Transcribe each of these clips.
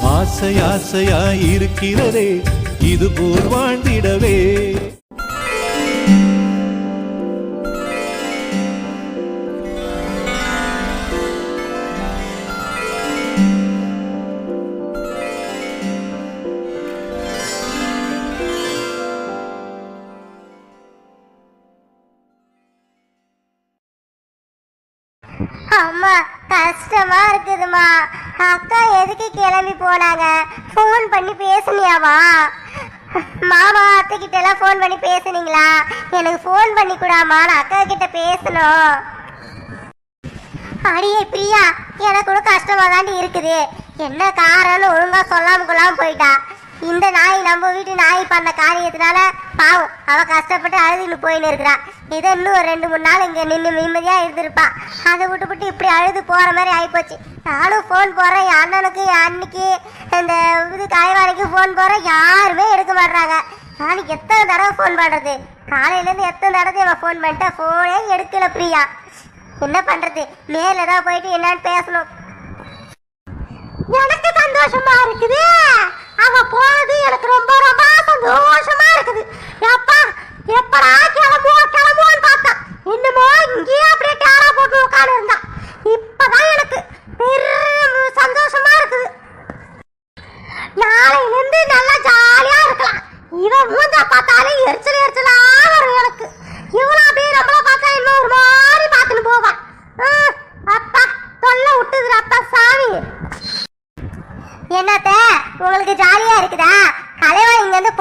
ஆசை ஆசையாயிருக்கிறதே இது போல் வாழ்ந்திடவே. கஷ்டமா இருக்குதுமா. அக்கா எதுக்கு கிளம்பி போனாங்க? ஃபோன் பண்ணி பேசுனியாவா? மாமா அத்தைக்கிட்ட எல்லாம் ஃபோன் பண்ணி பேசுனீங்களா? எனக்கு ஃபோன் பண்ணி கூடாமா? நான் அக்கா கிட்ட பேசணும். அடியே பிரியா எனக்கு கூட கஷ்டமா தாண்டி இருக்குது. என்ன காரணம்னு ஒழுங்கா சொல்லாம கொள்ளாம போயிட்டா. இந்த நாய் நம்ம வீட்டு நாய் பண்ண காரியத்தினால பாவம் அவ கஷ்டப்பட்டு அழுதுன்னு போயின்னு இருக்கிறா. இதை இன்னும் ஒரு ரெண்டு மூணு நாள் இங்கே நின்று நிம்மதியாக இருந்திருப்பா. அதை விட்டுவிட்டு இப்படி அழுது போகிற மாதிரி ஆகிப்போச்சு நானும் ஃபோன் போடுறேன். என் அண்ணனுக்கு என் அன்னைக்கு இந்த இது கலைவாணிக்கு ஃபோன் போடுறேன். யாருமே எடுக்க மாட்றாங்க. நாளைக்கு எத்தனை தடவை ஃபோன் பண்ணுறது காலையிலேருந்து எத்தனை தடவை இவன் ஃபோன் பண்ணிட்டேன் ஃபோனே எடுக்கல பிரியா. என்ன பண்ணுறது மேலே தான் போயிட்டு என்னான்னு பேசணும். எனக்கு சந்தோஷமா இருக்குது. அவ போனது எனக்கு ரொம்ப ரொம்ப சந்தோஷமா இருக்குது. எப்பா எப்படா கிளம்புவோம் கிளம்புவோன்னு பார்த்தா என்னமோ இங்கேயே அப்படியே டேரா போட்டு உட்காந்து இருந்தா இப்பதான் எனக்கு பெரிய சந்தோஷமா இருக்குது. நாளையில இருந்து நல்லா ஜாலியா இருக்கலாம். இவன் மூஞ்சா பார்த்தாலே எரிச்சல் எரிச்சலா வரும் எனக்கு. இவனும் அப்படியே நம்மள பார்த்தா இன்னும் ஒரு மாதிரி பார்த்துட்டு போவான் அப்பா தொல்லை விட்டுதுடா அப்பா சாமி. என்னத்த உங்களுக்கு ஜாலியா இருக்குதா?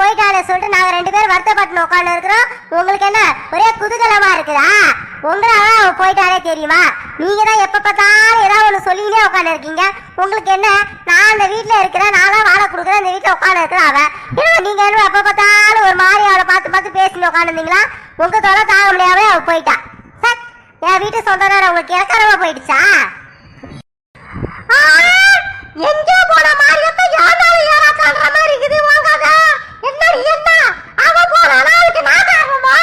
கலைவாணி சொல்லிட்டு நாங்க ரெண்டு பேரும் வருத்தப்பட்டு உட்காந்து இருக்கிறோம். உங்களுக்கு என்ன ஒரே குதூகலமா இருக்குதா? உங்களால அவ போயிட்டாலே தெரியுமா? நீங்க தான் எப்ப பார்த்தாலும் ஏதாவது ஒண்ணு சொல்லிக்கிட்டே உட்காந்து இருக்கீங்க. உங்களுக்கு என்ன நான் அந்த வீட்ல இருக்கிறேன் நான் தான் வாழை கொடுக்குறேன் இந்த வீட்டுல உட்காந்து இருக்கிறேன் அவன் என்ன நீங்க என்ன எப்ப பார்த்தாலும் ஒரு மாதிரி அவளை பார்த்து பார்த்து பேசிட்டு உட்காந்துருந்தீங்களா உங்க தொலை தாங்க முடியாம அவ போயிட்டா. சட், என் வீட்டு சொந்தக்காரர் உங்களுக்கு இறக்காரமா போயிடுச்சா? எங்கே போன மாதிரி யாரா காண்ற மாதிரி இருக்குது வாங்காத என்னடி என்ன? அவ போனா அதுக்கு நான் காரணமா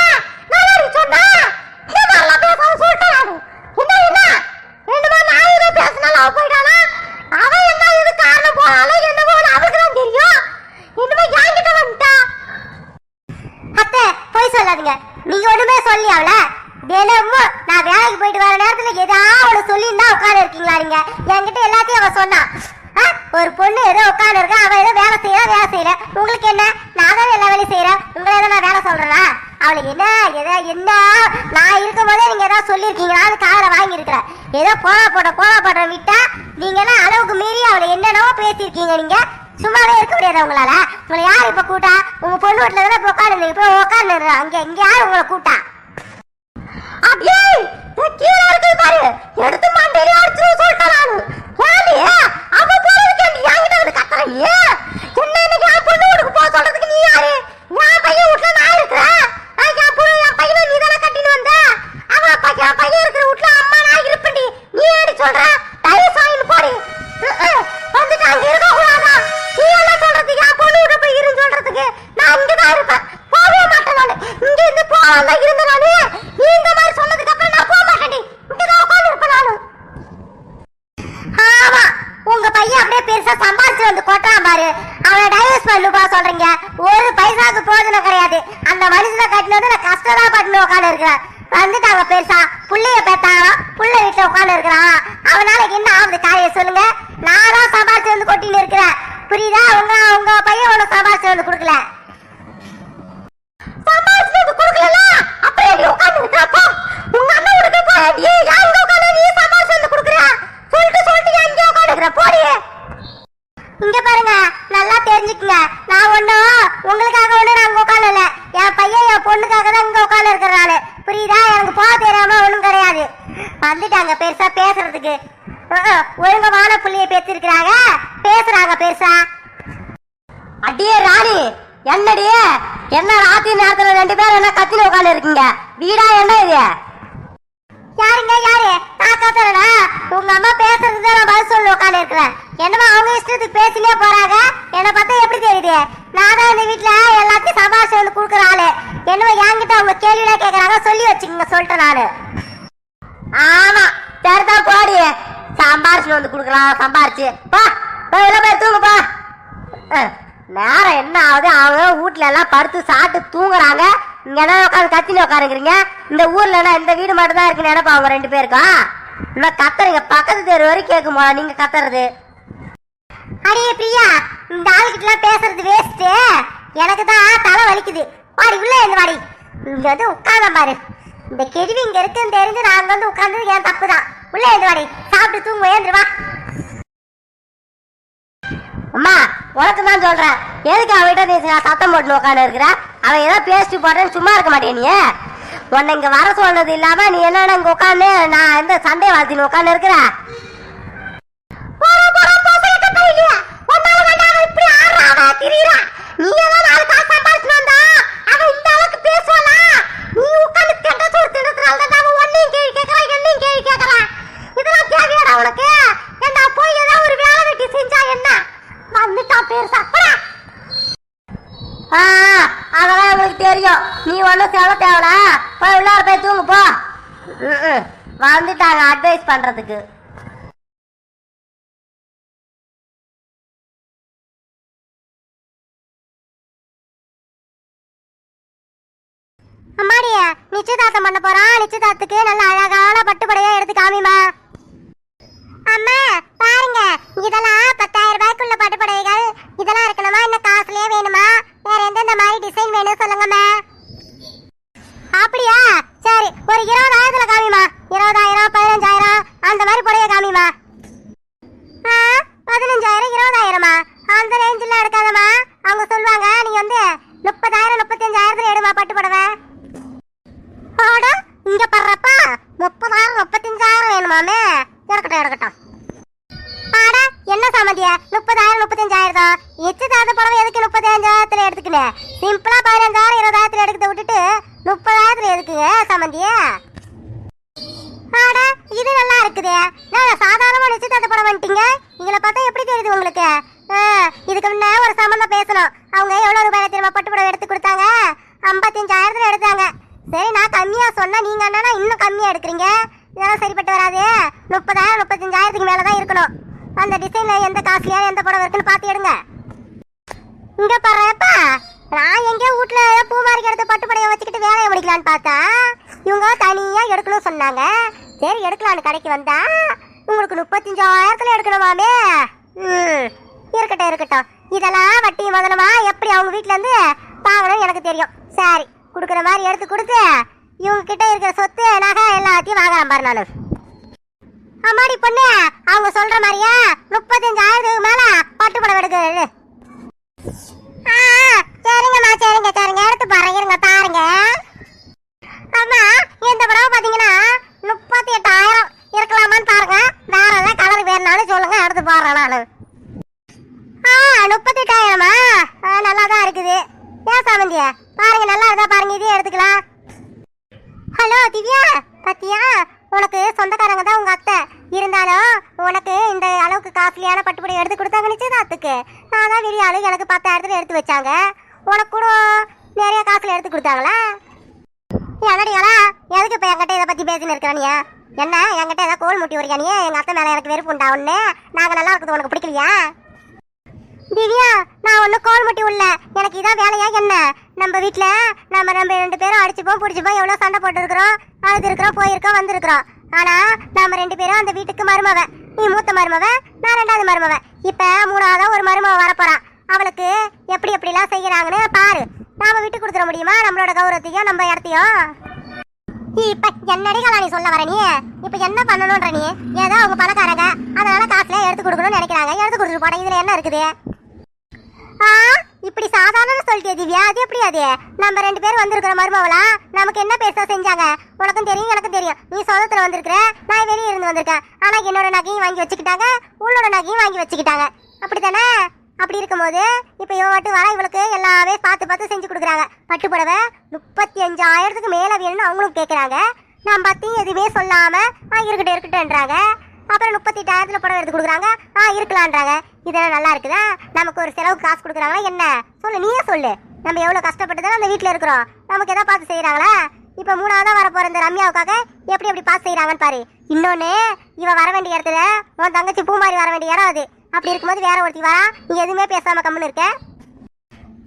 நல்லா சொன்னா இந்த மாதிரிலாம் பேசாம சொல்லிட்டேன் நானு என்ன என்ன ரெண்டு மூணு ஆயிரம் பேசினாலும் அவ போயிட்டானா அவ என்ன இது காரணம் போனாலும் என்னமோ அவளுக்கு தான் தெரியும் என்னமோ என்கிட்ட வந்துட்டா அத்தை போய் சொல்லாதீங்க நீங்க ஒண்ணுமே சொல்லி அவள தினமும் நான் வேலைக்கு போயிட்டு வர நேரத்துல ஏதாவது ஒண்ணு சொல்லியிருந்தா உட்கார இருக்கீங்களா நீங்க என்கிட்ட எல்லாத்தையும் அவ சொன்னா ஆ, ஒரு பொண்ணு ஏதோ உட்காந்து இருக்கா அவ ஏதோ வேலை செய்யறா வேலை செய்யற உங்களுக்கு என்ன நான் தான் எல்லா வேலையும் செய்யறேன் உங்களை ஏதோ நான் வேலை சொல்றேனா அவளுக்கு என்ன ஏதோ என்ன நான் இருக்கும் போதே நீங்க ஏதாவது சொல்லியிருக்கீங்களான்னு காதல வாங்கி இருக்கிறேன் ஏதோ போனா போட்ட போனா போட்ட விட்டா நீங்க எல்லாம் அளவுக்கு மீறி அவளை என்னென்னவோ பேசியிருக்கீங்க நீங்க சும்மாவே இருக்க முடியாது உங்களால? உங்களை யார் இப்ப கூட்டா? உங்க பொண்ணு வீட்டுல தானே இப்ப உட்காந்து இப்ப உட்காந்து அங்க இங்க யார் உங்களை கூட்டா? அப்படியே கீழே இருக்குது பாரு. எடுத்து மண்டையில அடிச்சு சொல்லிட்டேன் நானு. அவ போறதுக்கு நீ என்கிட்ட வந்து என்ன இன்னைக்கு என் பொண்ணு வீட்டுக்கு போக சொல்றதுக்கு நீ யாரு? என் பையன் வீட்டுல நான் இருக்கிறேன். என் பொண்ணு என் பையனை நீ தானே கட்டிட்டு வந்த? அவன் அப்பா பையன் இருக்கிற வீட்டுல அம்மா நான் நீ ஏடி சொல்ற? தயவு சாயின்னு போடி. வந்துட்டு அங்க இருக்க கூடாது. இங்க இருந்த நானு நீ இந்த மாதிரி சொன்னதுக்கு அப்புறம் நான் போக மாட்டேன்டி. இங்கதான் உட்கார்ந்து இருப்பேன் நானு. ஆமா உங்க பையன் அப்படியே பெருசா சம்பாதிச்சு வந்து கொட்டான் பாரு. அவனை டைவர்ஸ் பண்ணுப்பா சொல்றீங்க. ஒரு பைசாக்கு போதும் கிடையாது. அந்த மனுஷனை கட்டினது நான் கஷ்டம் தான் பட்டு உட்காந்து இருக்கிறேன். வந்துட்டாங்க பெருசா. புள்ளைய பெத்தாங்க புள்ள வீட்டுல உட்காந்து இருக்கிறான்? அவனால என்ன ஆகுது? காரியம் சொல்லுங்க. நான் தான் சம்பாதிச்சு வந்து கொட்டின்னு இருக்கிறேன். புரியுதா? உங்க உங்க பையன் உனக்கு சம்பாதிச்சு வந்து கொடுக்கல சம்பாதிச்சு வந்து கொடுக்கல அப்படியே நீ உட்காந்து இருக்கிறப்போ உங்க அண்ணன் உனக்கு போய் எங்க உட்காந்து நீ சம்பாதிச்சு வந்து கொடுக்குற சொல்லிட்டு சொல்லிட்டு எங்க போடி. இங்க பாருங்க நல்லா தெரிஞ்சுக்குங்க. நான் ஒண்ணும் உங்களுக்காக ஒண்ணு நான் உட்காந்துல என் பையன் என் பொண்ணுக்காக தான் இங்க உட்காந்து இருக்கிறாரு புரியுதா? எனக்கு போக தெரியாம ஒண்ணும் கிடையாது. வந்துட்டாங்க பெருசா பேசுறதுக்கு. ஒழுங்கமான புள்ளிய பேசிருக்கிறாங்க. பேசுறாங்க பெருசா. அடியே ராணி என்னடி? என்ன ராத்திரி நேரத்துல ரெண்டு பேரும் என்ன கத்தில உட்காந்து இருக்கீங்க? வீடா என்ன இது? யாருங்க யாரு? நான் கத்துறேனா உங்க அம்மா பேசுறது தான் நான் பதில் சொல்லி உட்காந்து இருக்கிறேன் என்னமா அவங்க இஷ்டத்துக்கு பேசிலே போறாங்க? என்னை பார்த்தா எப்படி தெரியுது? நான் தான் இந்த வீட்டுல எல்லாத்தையும் சபாஷ் வந்து கொடுக்குற ஆளு. என்னமோ என்கிட்ட அவங்க கேள்விலாம் கேக்குறாங்க சொல்லி வச்சுக்கோங்க சொல்லிட்டேன் நானு. ஆமா சரிதான் போடி. சம்பாரிச்சு வந்து கொடுக்கலாம் சம்பாரிச்சு. பா போய் போய் தூங்குப்பா நேரம் என்ன ஆகுது? அவங்க வீட்ல எல்லாம் படுத்து சாப்பிட்டு தூங்குறாங்க. இங்க தான் உட்காந்து கத்தினு உட்காருங்கிறீங்க? இந்த ஊர்ல இந்த வீடு மட்டும் தான் இருக்குன்னு நினைப்பா அவங்க ரெண்டு பேருக்கும் இன்னும் கத்துறீங்க பக்கத்து தெரு வரைக்கும் கேட்குமா நீங்க கத்துறது? அடியே பிரியா இந்த ஆளுகிட்ட பேசுறது வேஸ்ட் எனக்கு தான் தலை வலிக்குது. வாடி உள்ள இருந்து வாடி. இங்க வந்து உட்கார்ந்த பாரு. இந்த கெருவி இங்க இருக்குன்னு தெரிஞ்சு நாங்க வந்து உட்கார்ந்தது என் தப்பு தான் உள்ள இருந்து வாடி. சாப்பிட்டு தூங்க ஏந்திரு வா. அம்மா உனக்கு தான் சொல்றேன். எதுக்கு அவகிட்ட நீ சத்தம் போட்டு உட்காந்து இருக்கிற அவன் ஏதோ பேசிட்டு போட்டேன்னு சும்மா இருக்க மாட்டேன் நீ? உன்னை இங்க வர சொன்னது இல்லாம நீ என்னடா இங்க உட்காந்து நான் இந்த சண்டை வாழ்த்தின்னு உட்காந்து இருக்கிற அவன் இந்த அளவுக்கு அவன் உன்னையும் கேள்வி கேள்வி உனக்கு? ஏண்டா, போய் ஏதோ ஒரு வேலை வெட்டி செஞ்சா என்ன? வந்துட்டான் பெருசா. அதெல்லாம் உங்களுக்கு தெரியும். நீ ஒன்றும் செல தேவல போய் உள்ளார போய் தூங்கு போ. வந்துட்டாங்க அட்வைஸ் பண்றதுக்கு. அம்மாடி, நிச்சயதார்த்தம் பண்ண போறான். நிச்சயதார்த்தத்துக்கு நல்ல அழகான பட்டுப்படையா எடுத்து காமிமா அம்மா பாருங்க. இதெல்லாம் பத்தாயிரம் ரூபாய்க்குள்ள பட்டுப்படைகள் இதெல்லாம் இருக்கணுமா? என்ன காசுலயே வேணுமா? வேற எந்தெந்த மாதிரி டிசைன் வேணும் சொல்லுங்கம்மா. அப்படியா? சரி ஒரு இருபதாயிரத்துல காமிமா இருபதாயிரம் பதினஞ்சாயிரம் அந்த மாதிரி புடைய காமிமா ஆ, பதினஞ்சாயிரம் இருபதாயிரமா அந்த ரேஞ்சில் எடுக்காதம்மா அவங்க சொல்லுவாங்க நீங்க வந்து முப்பதாயிரம் முப்பத்தஞ்சாயிரத்துல எடுமா பட்டு புடவை ஆடா இங்க படுறப்பா முப்பதாயிரம் முப்பத்தஞ்சாயிரம் வேணுமாமே இருக்கட்டும் இருக்கட்டும் ஆடா என்ன சாமந்தியா முப்பதாயிரம் முப்பத்தஞ்சாயிரம் தான் எச்சதாத புடவை எதுக்கு முப்பத்தஞ்சாயிரத்துல எடுத்துக்கினேன் சிம்பிளா பதினஞ்சாயிரம் இருபதாயிரத்துல எடுக்கிறத விட்டுட்டு முப்பதாயிரத்துல எதுக்குங்க சாமந்தியா ஆடா இது நல்லா இருக்குதே நான் சாதாரணமா நிச்சயதார்த்த படம் வந்துட்டீங்க இங்களை பார்த்தா எப்படி தெரியுது உங்களுக்கு? இதுக்கு முன்னே ஒரு சம்பந்தம் பேசணும். அவங்க எவ்வளோ ரூபாய் திரும்ப பட்டு எடுத்து கொடுத்தாங்க. ஐம்பத்தஞ்சாயிரத்துல எடுத்தாங்க. சரி நான் கம்மியாக சொன்னால் நீங்கள் என்னன்னா இன்னும் கம்மியாக எடுக்கிறீங்க? இதெல்லாம் சரிப்பட்டு வராது. முப்பதாயிரம் முப்பத்தஞ்சாயிரத்துக்கு மேலே தான் இருக்கணும். அந்த டிசைனில் எந்த காஸ்ட்லியா எந்த புடவை இருக்குன்னு பார்த்து எடுங்க. இங்கே பாருப்பா நான் எங்கேயோ வீட்ல பூ மாறிக்கு எடுத்து பட்டு புடவை வச்சுக்கிட்டு வேலையை முடிக்கலான்னு பார்த்தா இவங்க தனியாக எடுக்கணும்னு சொன்னாங்க. சரி எடுக்கலான்னு கடைக்கு வந்தா உங்களுக்கு முப்பத்தஞ்சாயிரத்துல எடுக்கணுமாமே? ம். இருக்கட்டும் இருக்கட்டும். இதெல்லாம் வட்டி முதலமா எப்படி அவங்க வீட்டுல இருந்து வாங்கணும் எனக்கு தெரியும். சரி கொடுக்குற மாதிரி எடுத்து கொடுத்து இவங்க கிட்ட இருக்கிற சொத்து நகை எல்லாத்தையும் வாங்கலாம் பாரு நானு. அம்மாடி பொண்ணு அவங்க சொல்ற மாதிரியா? முப்பத்தஞ்சாயிரத்துக்கு மேல பட்டு படம் எடுக்கிறது ஆ, சரிங்கம்மா சரிங்க சரிங்க. எடுத்து பாருங்க இருங்க பாருங்க. அம்மா இந்த படம் பாத்தீங்கன்னா முப்பத்தி எட்டாயிரம் இருக்கலாமான்னு பாருங்க. வேற ஏதாவது கலர் வேணுனாலும் சொல்லுங்க எடுத்து பாடுறேன் நானு. ஆ முப்பத்தி நல்லா தான் இருக்குது. ஏன் சாமந்தியா? பாருங்க நல்லா இருந்தா பாருங்க இதே எடுத்துக்கலாம். ஹலோ திவ்யா பத்தியா? உனக்கு சொந்தக்காரங்க தான் உங்க அத்தை. இருந்தாலும் உனக்கு இந்த அளவுக்கு காஸ்ட்லியான பட்டுப்புடவை எடுத்து கொடுத்தாங்க நிச்சயதார்த்துக்கு நான் தான் வெளிய ஆளு எனக்கு பத்தாயிரத்துல எடுத்து வச்சாங்க. உனக்கு கூட நிறைய காசுல எடுத்து கொடுத்தாங்களா? என்னடியாளா எதுக்கு இப்போ என்கிட்ட இதை பற்றி பேசின்னு இருக்கிறானியா என்ன என்கிட்ட ஏதாவது கோல் முட்டி வரைக்கானியே எங்க அத்தை மேல எனக்கு வெறுப்பு உண்டா ஒண்ணு? நாங்க நல்லா இருக்குது உனக்கு பிடிக்கலையா? திவ்யா நான் ஒன்றும் கோல் முட்டி உள்ள எனக்கு இதான் வேலையா என்ன? நம்ம வீட்டில் நம்ம நம்ம ரெண்டு பேரும் அடிச்சுப்போம் பிடிச்சிப்போம் எவ்வளோ சண்டை போட்டுருக்குறோம் அழுது இருக்கிறோம் போயிருக்கோம் வந்திருக்கிறோம். ஆனா நாம ரெண்டு பேரும் அந்த வீட்டுக்கு மருமவன் நீ மூத்த மருமவன் நான் ரெண்டாவது மருமவன் இப்போ மூணாவதாக ஒரு மருமவன் வரப்போறான். அவளுக்கு எப்படி எப்படிலாம் செய்யறாங்கன்னு பாரு. நாம விட்டு கொடுத்துட முடியுமா? நம்மளோட கௌரவத்தையும் நம்ம இடத்தையும்? இப்ப என்னடி நீ சொல்ல வர நீ? இப்ப என்ன பண்ணணும்ன்ற நீ? ஏதோ அவங்க பணக்காரங்க. அதனால காசுல எடுத்து கொடுக்கணும்னு நினைக்கிறாங்க. எடுத்து கொடுத்துட்டு போட. இதுல என்ன இருக்குது? ஆ? இப்படி சாதாரண சொல்லிட்டே திவ்யா. அது எப்படி அது? நம்ம ரெண்டு பேரும் வந்திருக்கிற மருமவளா நமக்கு என்ன பெருசா செஞ்சாங்க? உனக்கும் தெரியும் எனக்கும் தெரியும். நீ சொந்தத்துல வந்திருக்கிற? நான் வெளியே இருந்து வந்திருக்கேன். ஆனா என்னோட நகையும் வாங்கி வச்சுக்கிட்டாங்க. உன்னோட நகையும் வாங்கி வச்சுக்கிட்டாங்க. அப்படித்தானே? அப்படி இருக்கும்போது இப்போ இவ மட்டும் வர இவளுக்கு எல்லாமே பார்த்து பார்த்து செஞ்சு கொடுக்குறாங்க. பட்டு புடவை முப்பத்தி அஞ்சாயிரத்துக்கு மேலே வேணும்னு அவங்களும் கேட்குறாங்க நான் பத்தியும் எதுவுமே சொல்லாமல் ஆ இருக்கட்டும் இருக்கட்டும்ன்றாங்க. அப்புறம் முப்பத்தி எட்டாயிரத்துல புடவை எடுத்து கொடுக்குறாங்க. ஆ இருக்கலான்றாங்க இதெல்லாம் நல்லா இருக்குதா? நமக்கு ஒரு செலவுக்கு காசு கொடுக்குறாங்களா என்ன? சொல்லு நீயே சொல்லு. நம்ம எவ்வளோ கஷ்டப்பட்டு அந்த வீட்டில் இருக்கிறோம். நமக்கு எதாவது பார்த்து செய்கிறாங்களா இப்போ மூணாவதாக வர போகிற இந்த ரம்யாவுக்காக எப்படி எப்படி பார்த்து செய்கிறாங்கன்னு பாரு. இன்னொன்று இவன் வர வேண்டிய இடத்துல உன் தங்கச்சி பூமாரி வர வேண்டிய இடம் அது. அப்படி இருக்கும்போது வேற ஒருத்தி வரா நீ எதுவுமே பேசாம கம்முன்னு இருக்க.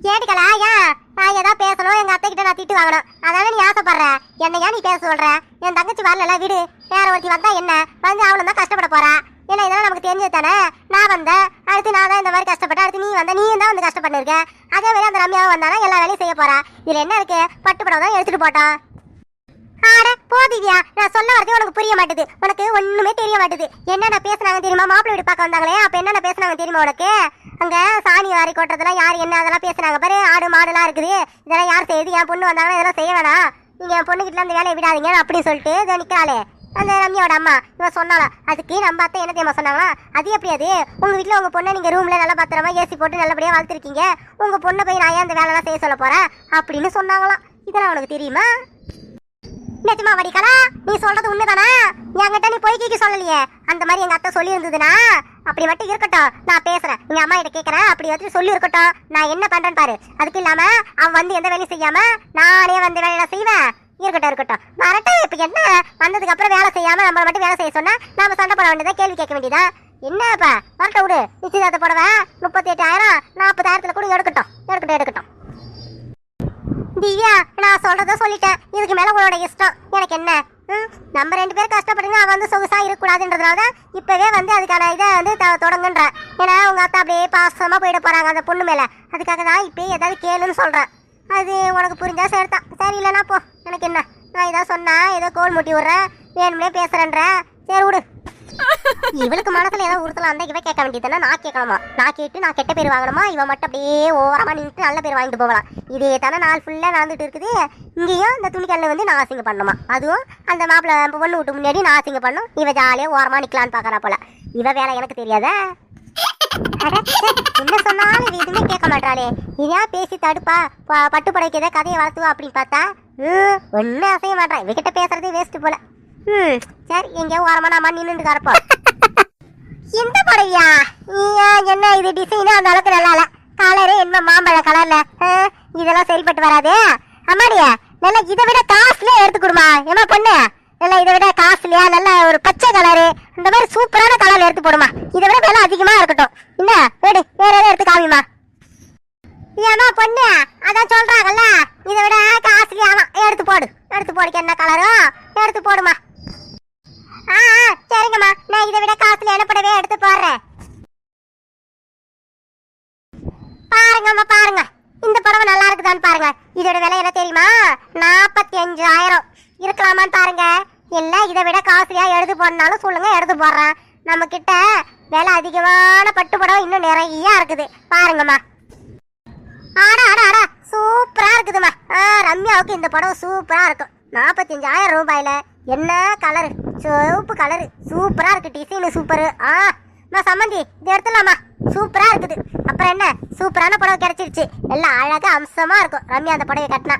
கேட்டுக்கலா ஐயா நான் ஏதாவது பேசணும் எங்க அத்தை கிட்ட நான் திட்டு வாங்கணும். அதானே நீ ஆசைப்படுற? என்னையா நீ பேச சொல்ற? என் தங்கச்சி வரல விடு. வேற ஒருத்தி வந்தா என்ன? வந்து அவளும் தான் கஷ்டப்பட போறா. ஏன்னா இதெல்லாம் நமக்கு தெரிஞ்சது தானே? நான் வந்தேன். அடுத்து நான் தான் இந்த மாதிரி கஷ்டப்பட்டேன். அடுத்து நீ வந்த நீயும் தான் வந்து கஷ்டப்பட்டு இருக்க. அதே மாதிரி அந்த ரம்யாவும் வந்தாலும் எல்லா வேலையும் செய்ய போறா. இதுல என்ன இருக்கு? பட்டு படம் தான் எடுத்துட்டு போட்டான். ஆட போதிவியா நான் சொன்ன வரதே உனக்கு புரிய மாட்டுது. உனக்கு ஒண்ணுமே தெரிய மாட்டுது. என்னென்ன பேசுனாங்க தெரியுமா? மாப்பிள்ளை வீடு பார்க்க வந்தாங்களே அப்ப என்னென்ன பேசுனாங்க தெரியுமா உனக்கு? அங்க சாணி வாரி கொட்டுறதெல்லாம் யார் என்ன அதெல்லாம் பேசுனாங்க? பாரு ஆடு மாடுலாம் இருக்குது. இதெல்லாம் யார் செய்யுது என் பொண்ணு வந்தாங்கன்னா இதெல்லாம் செய்ய வேணாம். நீங்க என் பொண்ணு கிட்ட அந்த வேலையை விடாதீங்க அப்படின்னு சொல்லிட்டு இதை நிக்கிறாளே. அந்த ரம்யாவோட அம்மா இவன் சொன்னாளா அதுக்கு நம்ம அத்தை என்ன தெரியுமா சொன்னாங்களா? அது எப்படி அது? உங்கள் வீட்டில் உங்கள் பொண்ணை நீங்கள் ரூமில் நல்லா பத்திரமா ஏசி போட்டு நல்லபடியாக வளர்த்துருக்கீங்க உங்கள் பொண்ணை போய் நான் ஏன் அந்த வேலைலாம் செய்ய சொல்ல போகிறேன் அப்படின்னு சொன்னாங்களாம். இதெல்லாம் உனக்கு தெரியுமா? நிஜமா வடிக்கலா நீ சொல்றது உண்மைதானா? என்கிட்ட நீ பொய்க்கு சொல்லலையே. அந்த மாதிரி எங்க அத்தை சொல்லி இருந்ததுன்னா அப்படி மட்டும் இருக்கட்டும். நான் பேசுறேன். எங்க அம்மா கிட்ட கேக்குறேன். அப்படி வந்து சொல்லி இருக்கட்டும். நான் என்ன பண்றேன்னு பாரு. அதுக்கு இல்லாம அவன் வந்து எந்த வேலையும் செய்யாம நானே வந்து வேலையில செய்வேன். இருக்கட்டும் இருக்கட்டும். வரட்டும் இப்ப என்ன? வந்ததுக்கு அப்புறம் வேலை செய்யாம நம்ம மட்டும் வேலை செய்ய சொன்னா நாம சண்டை போட வேண்டியதா? கேள்வி கேட்க வேண்டியதா? என்னப்பா வரட்டும் விடு. நிச்சயதார்த்த புடவை? முப்பத்தி எட்டாயிரம் நாற்பதாயிரத்துல கூட எடுக்கட்டும். எடுக்கட்டும் எடுக்கட்டும். திவ்யா நான் சொல்றத சொல்லிட்டேன். இதுக்கு மேல உங்களோட இஷ்டம். எனக்கு என்ன? ம், நம்ம ரெண்டு பேரும் கஷ்டப்படுங்க அவன் வந்து சொகுசா இருக்கக்கூடாதுன்றதுனால தான் இப்பவே வந்து அதுக்கான இதை வந்து த- தொடங்குன்ற. ஏன்னா உங்க அத்தா அப்படியே பாசமா போயிட போறாங்க அந்த பொண்ணு மேல. அதுக்காக தான் இப்பயே ஏதாவது கேளுன்னு சொல்றேன் அது உனக்கு புரிஞ்சா சேர்த்தான் சரி இல்லைனா போ. எனக்கு என்ன? நான் இதான் சொன்னா ஏதோ கோல் முட்டி விடுறேன். வேணும்னே பேசுறேன்ற சரி விடு. இவளுக்கு மனசுல ஏதோ உறுத்தலாம் அந்த இவ கேட்க வேண்டியதுன்னா நான் கேட்கலாமா நான் கேட்டு நான் கெட்ட பேர் வாங்கணுமா? இவன் மட்டும் அப்படியே ஓரமா நின்றுட்டு நல்ல பேர் வாங்கிட்டு போகலாம் இதே தானே நாள் ஃபுல்லா நடந்துட்டு இருக்குது. இங்கேயும் இந்த துணிக்கல்ல வந்து நான் அசிங்க பண்ணுமா அதுவும் அந்த மாப்பிள்ளை பொண்ணு விட்டு முன்னாடி நான் அசிங்க பண்ணும் இவ ஜாலியா ஓரமா நிக்கலான்னு பாக்குறா போல. இவ வேலை எனக்கு தெரியாதா? என்ன சொன்னாலும் இது எதுவுமே கேட்க மாட்டாளே இதா பேசி தடுப்பா. ப- பட்டு ஏதாவது கதையை வளர்த்துவா அப்படின்னு பார்த்தா ஒன்னும் அசைய மாட்டான் இவகிட்ட பேசுறதே வேஸ்ட் போல. ம் சரி எங்கேயோ ஓரமா நம்ம நின்றுட்டு கரப்போம் இந்த புடவையா ஐயா, என்ன இது டிசைன் அந்த அளவுக்கு நல்லா இல்ல. கலரு என்ன மாம்பழ கலர்ல இதெல்லாம் சரிப்பட்டு வராது. அம்மாடியா நல்லா இதை விட காஸ்ட்லியா எடுத்து கொடுமா. ஏமா பொண்ணு? நல்லா இதை விட காஸ்ட்லியா நல்ல ஒரு பச்சை கலரு இந்த மாதிரி சூப்பரான கலர் எடுத்து போடுமா. இதை விட விலை அதிகமா இருக்கட்டும். என்ன? வேடு வேற ஏதாவது எடுத்து காமிமா. ஏமா பொண்ணு? அதான் சொல்றாங்கல்ல. இதை விட காஸ்ட்லியாமா எடுத்து போடு. எடுத்து போடுக்கு என்ன கலரோ எடுத்து போடுமா. ஆ ஆ, சரிங்கம்மா. நான் இதை விட காசுல எனப்படவே எடுத்து போடுறேன். பாருங்கம்மா பாருங்க. இந்த புடவை நல்லா இருக்குதான்னு பாருங்க. இதோட விலை என்ன தெரியுமா? நாற்பத்தி அஞ்சாயிரம் இருக்கலாமான்னு பாருங்க. இல்ல இதை விட காசுலியா எடுத்து போடனாலும் சொல்லுங்க எடுத்து போடுறேன். நம்ம கிட்ட விலை அதிகமான பட்டு புடவை இன்னும் நிறைய இருக்குது. பாருங்கம்மா. ஆடா ஆடா ஆடா. சூப்பரா இருக்குதுமா ஆ ரம்யாவுக்கு இந்த படம் சூப்பரா இருக்கும். நாற்பத்தஞ்சாயிரம் ரூபாயில. என்ன கலரு சிவப்பு கலரு சூப்பராக இருக்குது டிசைனு சூப்பரு ஆ நான் சம்மந்தி இது எடுத்துலாமா சூப்பராக இருக்குது. அப்புறம் என்ன? சூப்பரான புடவை கிடைச்சிருச்சு. எல்லாம் அழகாக அம்சமாக இருக்கும். ரம்யா அந்த புடவை கட்டினா.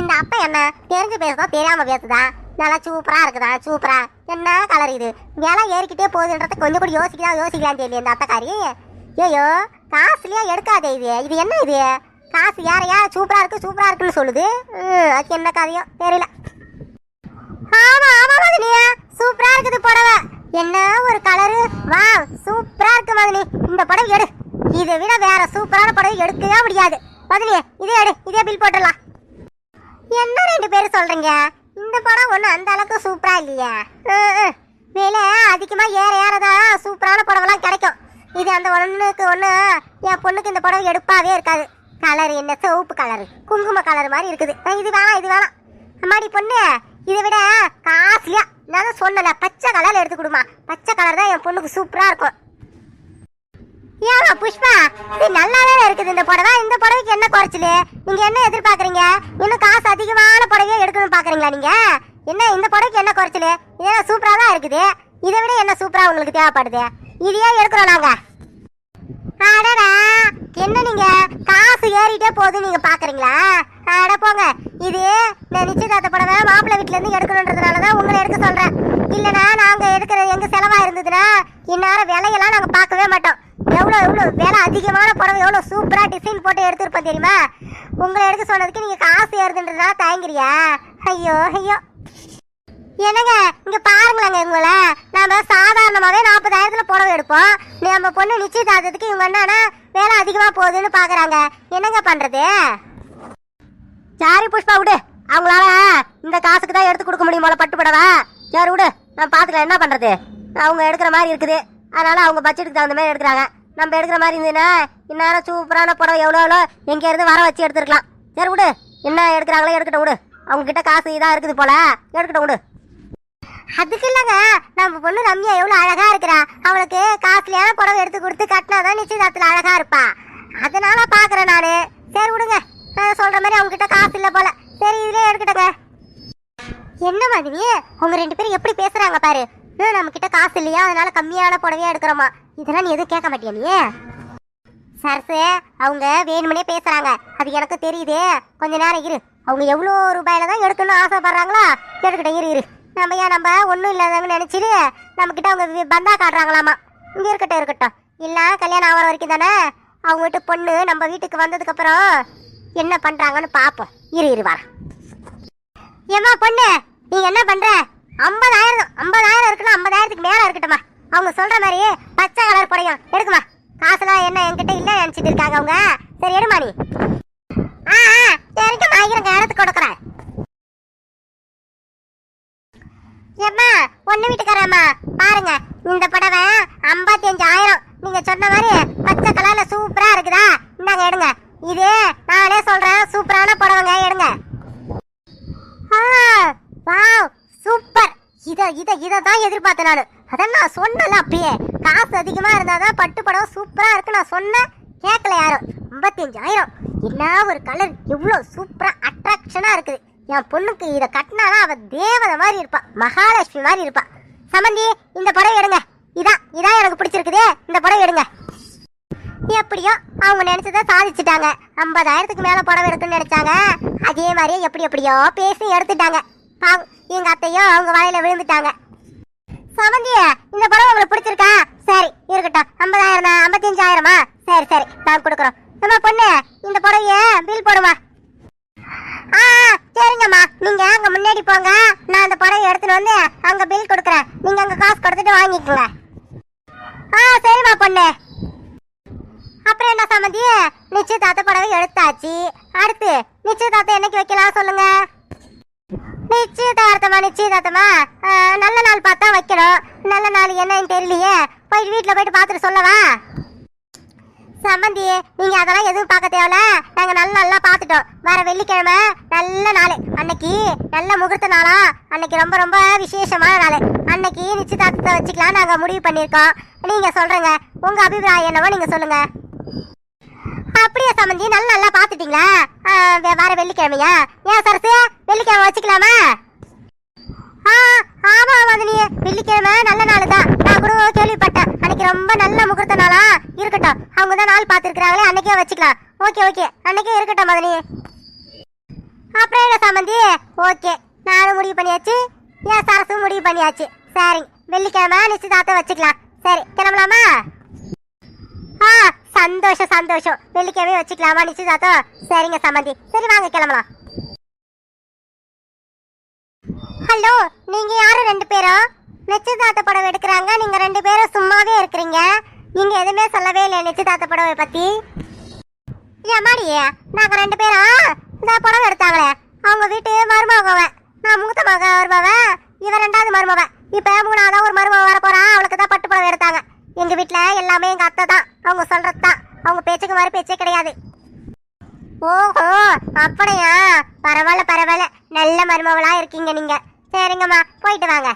இந்த அப்பா என்ன? தெரிஞ்சு பேசுதா தெரியாமல் பேசுதா? நல்லா சூப்பராக இருக்குதா? சூப்பராக என்ன கலர் இது? விலை ஏறிக்கிட்டே போகுதுன்றத கொஞ்சம் கூட யோசிக்கலாம் யோசிக்கலாம் தெரியல இந்த அத்தக்காரி. ஏயோ காசுலையா எடுக்காதே இது. இது என்ன இது? காசு யாரையா சூப்பராக இருக்குது சூப்பராக இருக்குன்னு சொல்லுது. அது அதுக்கு என்ன கதையோ தெரியல. ஆமா ஆமா மதனியா சூப்பரா இருக்குது புடவை. என்ன ஒரு கலரு வா சூப்பரா இருக்கு மதுனி இந்த புடவை எடு. இதை விட வேற சூப்பரான புடவை எடுக்கவே முடியாது. மதனி இதே எடு. இதே பில் போட்டுடலாம். என்ன ரெண்டு பேரும் சொல்றீங்க? இந்த படம் ஒன்றும் அந்த அளவுக்கு சூப்பரா இல்லையா. அஹ், அஹ். விலை அதிகமா ஏற ஏறதான் சூப்பரான புடவைலாம் கிடைக்கும். இது அந்த ஒண்ணுக்கு ஒன்று என் பொண்ணுக்கு இந்த புடவை எடுப்பாவே இருக்காது. கலர் என்ன? சிவப்பு கலர் குங்கும கலர் மாதிரி இருக்குது. இது வேணாம் இது வேணாம். அம்மாடி பொண்ணு இதை விட காஸ்ட்லியா. நான் தான் சொன்னல பச்சை கலர்ல எடுத்து கொடுமா. பச்சை கலர் தான் என் பொண்ணுக்கு சூப்பரா இருக்கும். ஏமா புஷ்பா இது நல்லாவே இருக்குது. இந்த புடவை இந்த புடவைக்கு என்ன குறைச்சலு? நீங்க என்ன எதிர்பார்க்குறீங்க? இன்னும் காசு அதிகமான புடவையே எடுக்கணும்னு பாக்குறீங்களா நீங்க? என்ன இந்த புடவைக்கு என்ன குறைச்சலு? இதெல்லாம் சூப்பரா தான் இருக்குது. இதை விட என்ன சூப்பரா உங்களுக்கு தேவைப்படுது? இதையே எடுக்கிறோம் நாங்க. அடடா என்ன நீங்க? காசு ஏறிட்டே போகுது நீங்க பாக்குறீங்களா? அட போங்க. இது நான் நிச்சயதார்த்த புடவை மாப்பிள்ளை வீட்டிலேருந்து எடுக்கணுன்றதுனால தான் உங்களை எடுக்க சொல்கிறேன் இல்லைனா நாங்கள் எடுக்கிற எங்கே செலவாக இருந்ததுன்னா இந்நேரம் விலையெல்லாம் நாங்கள் பார்க்கவே மாட்டோம். எவ்வளோ எவ்வளோ விலை அதிகமான புடவை எவ்வளோ சூப்பராக டிசைன் போட்டு எடுத்துருப்போம் தெரியுமா? உங்களை எடுக்க சொன்னதுக்கு நீங்கள் காசு ஏறுதுன்றதா தயங்குறியா? ஐயோ ஐயோ. என்னங்க இங்கே பாருங்களேங்க இவங்கள. நாம் சாதாரணமாகவே நாற்பதாயிரத்தில் புடவை எடுப்போம். நம்ம பொண்ணு நிச்சயதார்த்தத்துக்கு இவங்க என்னன்னா வேலை அதிகமாக போகுதுன்னு பார்க்குறாங்க என்னங்க பண்ணுறது சரி புஷ்பா விடு. அவங்களால இந்த காசுக்கு தான் எடுத்து கொடுக்க முடியுமோல பட்டு புடவை. சரி விடு. நான் பார்த்துக்கலாம் என்ன பண்ணுறது அவங்க எடுக்கிற மாதிரி இருக்குது. அதனால் அவங்க பட்ஜெட்டுக்கு தகுந்த மாதிரி எடுக்கிறாங்க. நம்ம எடுக்கிற மாதிரி இருந்ததுன்னா இந்நேரம் சூப்பரான புடவை எவ்வளோ எவ்வளோ எங்க இருந்து வர வச்சு எடுத்துருக்கலாம். சரி விடு. என்ன எடுக்கிறாங்களோ எடுக்கட்டும் விடு. அவங்க கிட்ட காசு இதாக இருக்குது போல எடுக்கட்டும் விடு. அதுக்கு இல்லைங்க. நம்ம பொண்ணு ரம்யா எவ்வளோ அழகா இருக்கிறா. அவளுக்கு காசுலையான புடவை எடுத்து கொடுத்து கட்டினாதான் நிச்சயதார்த்தத்தில் அழகா இருப்பா. அதனால பார்க்குறேன் நான். சரி விடுங்க. நான் சொல்ற மாதிரி அவங்க கிட்ட காசு இல்ல போல. சரி இதுலயே எடுக்கட்டுங்க என்ன மாதிரி? அவங்க ரெண்டு பேரும் எப்படி பேசுறாங்க பாரு. நம்ம கிட்ட காசு இல்லையா? அதனால கம்மியான புடவையா எடுக்கிறோமா? இதெல்லாம் நீ எதுவும் கேட்க மாட்டியா நீ? சரசு அவங்க வேணுமனே பேசுறாங்க. அது எனக்கு தெரியுது. கொஞ்ச நேரம் இரு. அவங்க எவ்வளோ ரூபாயில தான் எடுக்கணும்னு ஆசைப்படுறாங்களா? எடுக்கட்டும் இரு இரு. நம்ம ஏன் நம்ம ஒன்றும் இல்லாதவங்க நினச்சிட்டு நம்ம கிட்ட அவங்க பந்தா காட்டுறாங்களாமா? இங்கே இருக்கட்டும் இருக்கட்டும். இல்லை கல்யாணம் ஆகிற வரைக்கும் தானே? அவங்க வீட்டு பொண்ணு நம்ம வீட்டுக்கு வந்ததுக்கப்புறம் என்ன பண்றாங்கன்னு பார்ப்போம் இரு இரு வர ஏம்மா பொண்ணு நீ என்ன பண்ற? ஐம்பதாயிரம் ஐம்பதாயிரம் இருக்குன்னா ஐம்பதாயிரத்துக்கு மேல இருக்கட்டுமா அவங்க சொல்ற மாதிரி பச்சை கலர் புடையும். எடுக்குமா காசுலாம் என்ன என்கிட்ட இல்ல நினைச்சிட்டு இருக்காங்க அவங்க. சரி எடுமா நீ. ஆ ஆ, சரிக்கம்மா இருங்க கொடுக்குறேன். ஏம்மா பொண்ணு வீட்டுக்காரம்மா பாருங்க இந்த புடவை ஐம்பத்தி அஞ்சாயிரம் நீங்க சொன்ன மாதிரி பச்சை கலர்ல சூப்பரா இருக்குதா? இந்தாங்க எடுங்க. இது நானே சொல்றேன். சூப்பரான புடவைங்க எடுங்க. Wow super. இத இத இத தான் எதிர்பார்த்தேன் நான். அதான் நான் சொன்னல அப்பயே. காசு அதிகமா இருந்தாதான் பட்டு படம் சூப்பரா இருக்கு. நான் சொன்னேன். கேட்கல யாரும். ஐம்பத்தஞ்சாயிரம். என்ன ஒரு கலர் எவ்வளோ சூப்பரா அட்ராக்ஷனா இருக்குது. என் பொண்ணுக்கு இதை கட்டினாதான் அவ தேவதை மாதிரி இருப்பா. மகாலட்சுமி மாதிரி இருப்பா. சமந்தி இந்த புடவை எடுங்க. இதான் இதான் எனக்கு பிடிச்சிருக்குதே. இந்த புடவை எடுங்க. எப்படியோ அவங்க நினைச்சதை சாதிச்சுட்டாங்க. ஐம்பதாயிரத்துக்கு மேல புடவை எடுக்குன்னு நினைச்சாங்க. அதே மாதிரியே எப்படி எப்படியோ பேசி எடுத்துட்டாங்க. பாங் எங்க அத்தையும் அவங்க வாயில விழுந்துட்டாங்க. சமந்திய இந்த புடவை உங்களுக்கு பிடிச்சிருக்கா? சரி இருக்கட்டும். ஐம்பதாயிரம் தான் ஐம்பத்தஞ்சாயிரமா? சரி சரி நான் கொடுக்குறோம். நம்ம பொண்ணு இந்த புடவைய பில் போடுமா ஆ ஆ, சரிங்கம்மா. நீங்க அங்க முன்னாடி போங்க. நான் அந்த புடவை எடுத்துட்டு வந்து அங்க பில் கொடுக்குறேன். நீங்க அங்க காசு கொடுத்துட்டு வாங்கிக்கோங்க. ஆ சரிம்மா பொண்ணு. அப்புறம் என்ன சம்மந்தி? நிச்சயதார்த்த புடவை எடுத்தாச்சு. அடுத்து நிச்சயதார்த்தம் என்னைக்கு வைக்கலாம் சொல்லுங்க? நிச்சயதார்த்தமா நிச்சயதார்த்தமா? நல்ல நாள் பார்த்தா வைக்கணும். நல்ல நாள் என்னன்னு தெரியலையே. போயிட்டு வீட்டில் போயிட்டு பார்த்துட்டு சொல்லவா? சம்மந்தி நீங்க அதெல்லாம் எதுவும் பார்க்க தேவையில்ல. நாங்க நல்ல நல்லா பார்த்துட்டோம். வர வெள்ளிக்கிழமை நல்ல நாள். அன்னைக்கு நல்ல முகூர்த்த நாளா. அன்னைக்கு ரொம்ப ரொம்ப விசேஷமான நாள். அன்னைக்கு நிச்சயதார்த்தத்தை வச்சுக்கலாம் நாங்க முடிவு பண்ணியிருக்கோம். நீங்க சொல்றீங்க உங்க அபிப்பிராயம் என்னவோ நீங்க சொல்லுங்க. சம்பந்தி நல்ல நல்லா பாத்துட்டீங்களா ஆ, வர வெள்ளிக்கிழமையா? ஏன் சரசு? வெள்ளிக்கிழமை வச்சுக்கலாமா? ஆ ஆமா மதனி வெள்ளிக்கிழமை நல்ல நாள் தான் நான் கூட கேள்விப்பட்டேன். அன்னைக்கு ரொம்ப நல்ல முகூர்த்த நாளா இருக்கட்டும். அவங்க தான் நாள் பார்த்துருக்குறாங்களே அன்னைக்கே வச்சுக்கலாம். Okay okay. அன்னைக்கே இருக்கட்டும் மதனி. அப்புறம் என்ன சம்மந்தி ஓகே. நானும் முடிவு பண்ணியாச்சு. ஏன் சரசும் முடிவு பண்ணியாச்சு. சரி வெள்ளிக்கிழமை நிச்சயதார்த்தம் வச்சுக்கலாம். சரி கிளம்பலாமா? ஆ சந்தோஷம் சந்தோஷம். வெள்ளிக்கிழமை வச்சுக்கலாமா? நிச்சயதார்த்தம்? சரிங்க சம்மந்தி சரி வாங்க கிளம்பலாம். ஹலோ நீங்க யாரும் ரெண்டு பேரும் நிச்சயதார்த்த படம் எடுக்கிறாங்க. நீங்க ரெண்டு பேரும் சும்மாவே இருக்கிறீங்க. நீங்க எதுவுமே சொல்லவே இல்லை நிச்சயதார்த்த புடவை பத்தி. ஏமாடி நாங்க ரெண்டு பேரும் இந்த படம் எடுத்தாங்களே. அவங்க வீட்டு மருமகவன். நான் மூத்த மக மருமவ இவன் ரெண்டாவது மருமவ இப்ப மூணாவதா ஒரு மருமவ வர போறான் அவளுக்கு தான் பட்டு படம் எடுத்தாங்க. எங்க வீட்டில் எல்லாமே எங்க அத்தை தான். அவங்க சொல்கிறது தான். அவங்க பேச்சுக்கு மாதிரி பேச்சே கிடையாது. ஓஹோ அப்படியா? பரவாயில்ல பரவாயில்ல. நல்ல மருமகளாக இருக்கீங்க நீங்க. சரிங்கம்மா போயிட்டு வாங்க.